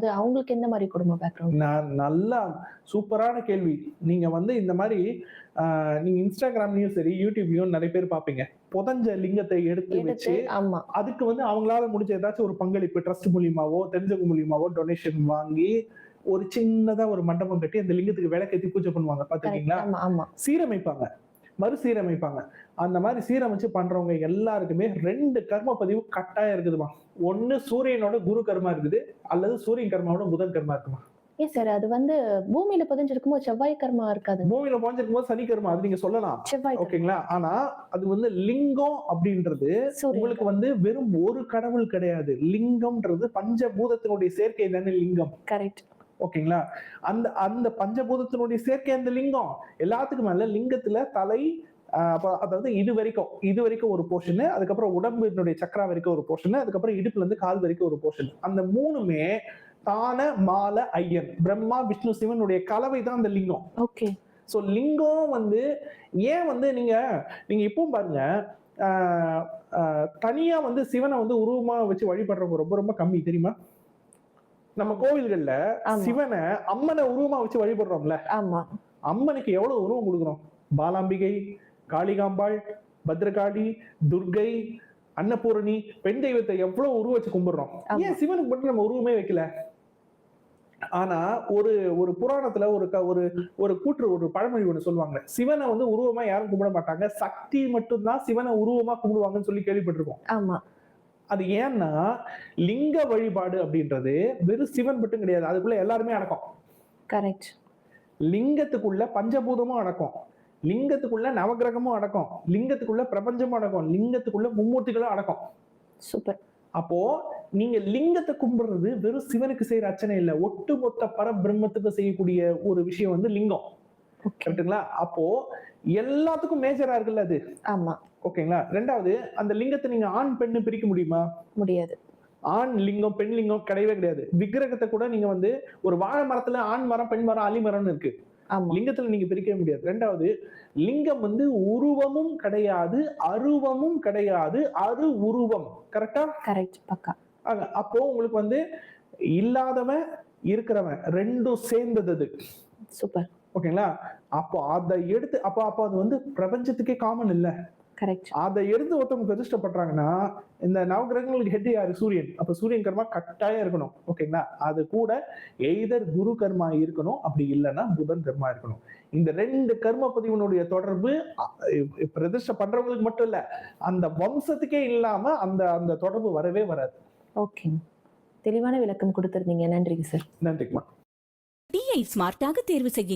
போது அவங்களுக்கு எந்த மாதிரி குடும்ப பேக்ரவுண்ட் நான் நல்லா சூப்பரான கேள்வி. நீங்க வந்து இந்த மாதிரி நீங்க இன்ஸ்டாகிராம்லயும் சரி யூடியூப்லயும் நிறைய பேர் பாப்பீங்க. புதஞ்ச லிங்கத்தை எடுத்து வச்சு ஆமா. அதுக்கு வந்து அவங்களால முடிஞ்ச ஏதாச்சும் ஒரு பங்களிப்பு ட்ரஸ்ட் மூலியமாவோ தெரிஞ்சவங்க மூலியமாவோ டொனேஷன் வாங்கி ஒரு சின்னதா ஒரு மண்டபம் கட்டி அந்த லிங்கத்துக்கு விளக்கேத்தி பூஜை பண்ணுவாங்க. பாத்துருக்கீங்களா? சீரமைப்பாங்க. மறுசீரமைப்பாங்க. அந்த மாதிரி சீரமைச்சு பண்றவங்க எல்லாருக்குமே ரெண்டு கர்ம பதிவு கட்டாயம் இருக்குதுமா. ஒண்ணு சூரியனோட குரு கர்மா இருக்குது அல்லது சூரியன் கர்மாவோட புதன் கர்மா இருக்குமா? ஏன் சார் அது வந்து பூமியில புதைஞ்சிருக்கும் போது செவ்வாய் கர்மா இருக்காது? பூமியில பாஞ்சிருக்கும் போது சனி கர்மா அது நீங்க சொல்லலாம். செவ்வாய். ஓகேங்களா? ஆனா அது வந்து லிங்கம் அப்படின்றது உங்களுக்கு வந்து வெறும் ஒரு கடவுள் கிடையாது. லிங்கம்ன்றது பஞ்சபூதத்தினுடைய சேர்க்கை தானே லிங்கம். கரெக்ட் ஓகேங்களா? அந்த அந்த பஞ்சபூதத்தினுடைய சேர்க்கை அந்த லிங்கம்? எல்லாத்துக்கும் மேல லிங்கத்துல தலை அதாவது இது வரைக்கும் இது வரைக்கும் ஒரு போர்ஷன் அதுக்கப்புறம் உடம்பினுடைய சக்கரா வரைக்கும் ஒரு போர்ஷன் அதுக்கப்புறம் இடுப்புல இருந்து கால் வரைக்கும் ஒரு போர்ஷன் அந்த மூணுமே தான மால ஐயன். பிரம்மா விஷ்ணு சிவனுடைய கலவை தான் அந்த லிங்கம். ஓகே. ஸோ லிங்கம் வந்து ஏன் வந்து நீங்க நீங்க இப்பவும் பாருங்க தனியா வந்து சிவனை வந்து உருவமா வச்சு வழிபடுறவங்க ரொம்ப ரொம்ப கம்மி தெரியுமா? நம்ம கோவில்கள்ல. சிவனை அம்மனை உருவமா வச்சு வழிபடுறோம்ல. ஆமா. அம்மனுக்கு எவ்வளவு உருவம் கொடுக்குறோம் பாலாம்பிகை காளிகாம்பாள் பத்ரகாளி துர்கை அன்னபூரணி பெண் தெய்வத்தை எவ்வளவு உருவம் வச்சு கும்பிடுறோம். ஏன் சிவனுக்கு மட்டும் நம்ம உருவமே வைக்கல? ஆனா ஒரு ஒரு புராணத்துல ஒரு ஒரு ஒரு கூற்று ஒரு பழமொழி ஒண்ணு சொல்லுவாங்க. சிவனை வந்து உருவமா யாரும் கும்பிட மாட்டாங்க. சக்தி மட்டும்தான் சிவனை உருவமா கும்பிடுவாங்கன்னு சொல்லி கேள்விப்பட்டிருக்கோம். ஆமா. அது ஏன்னா லிங்க வழிபாடு அப்படின்றது வெறும் சிவன் மட்டும் கிடையாது. அதுக்குள்ள எல்லாருமே அடக்கம். கரெக்ட் லிங்கத்துக்குள்ள பஞ்சபூதமும் அடக்கம். லிங்கத்துக்குள்ள நவகிரகமும் அடக்கம். லிங்கத்துக்குள்ள பிரபஞ்சமும் அடக்கம். லிங்கத்துக்குள்ள மும்மூர்த்திகளும் அடக்கம். சூப்பர் அப்போ நீங்க லிங்கத்தை கும்பிடுறது வெறும் சிவனுக்கு செய்யற அர்ச்சனை இல்ல. ஒட்டுமொத்த பரபிரம்மத்துக்கு செய்யக்கூடிய ஒரு விஷயம் வந்து லிங்கம். ஓகே கரெக்ட்டுங்களா? அப்போ எல்லாத்துக்கும் மேஜரா இருக்குல்ல அது? ஆமா. ஓகேங்களா? ரெண்டாவது அந்த லிங்கத்தை நீங்க ஆண் பெண்ணு பிரிக்க முடியுமா? முடியாது. ஆண் லிங்கம் பெண் லிங்கம் கிடையவே கிடையாது. விக்கிரகத்தை கூட நீங்க வந்து ஒரு வாழை மரத்துல ஆண் மரம் பெண் மரம் அலி மரம்னு இருக்கு. லிங்கத்துல நீங்க பிரிக்கவே முடியாது. ரெண்டாவது லிங்கம் வந்து உருவமும் கிடையாது அருவமும் கிடையாது அரு உருவம். கரெக்டா? கரெக்ட் பக்கா. அப்போ உங்களுக்கு வந்து இல்லாதவன் இருக்கிறவன் ரெண்டும் சேர்ந்தது அது. சூப்பர். ஓகேங்களா? அப்போ அதை எடுத்து அப்போ அப்போ அது வந்து பிரபஞ்சத்துக்கே காமன் இல்ல. கரெக்ட் அதை எடுத்து ஒருத்தவங்க பிரதிஷ்டை பண்றாங்கன்னா இந்த நவகிரகங்களுக்கு ஹெட் யாரு? சூரியன். அப்ப சூரியன் கர்மா கட்டாயம் இருக்கணும். ஓகேங்களா? அது கூட எய்தர் குரு கர்மா இருக்கணும் அப்படி இல்லைன்னா புதன் கர்மா இருக்கணும். இந்த ரெண்டு கர்ம பதிவனுடைய தொடர்பு பிரதிஷ்டை பண்றவங்களுக்கு மட்டும் இல்ல அந்த வம்சத்துக்கே இல்லாம அந்த அந்த தொடர்பு வரவே வராது. ஓகே தெளிவான விளக்கம் கொடுத்திருந்தீங்க. நன்றிங்க சார் நன்றிக்குமா டீயை ஸ்மார்ட்டாக தேர்வு செய்ய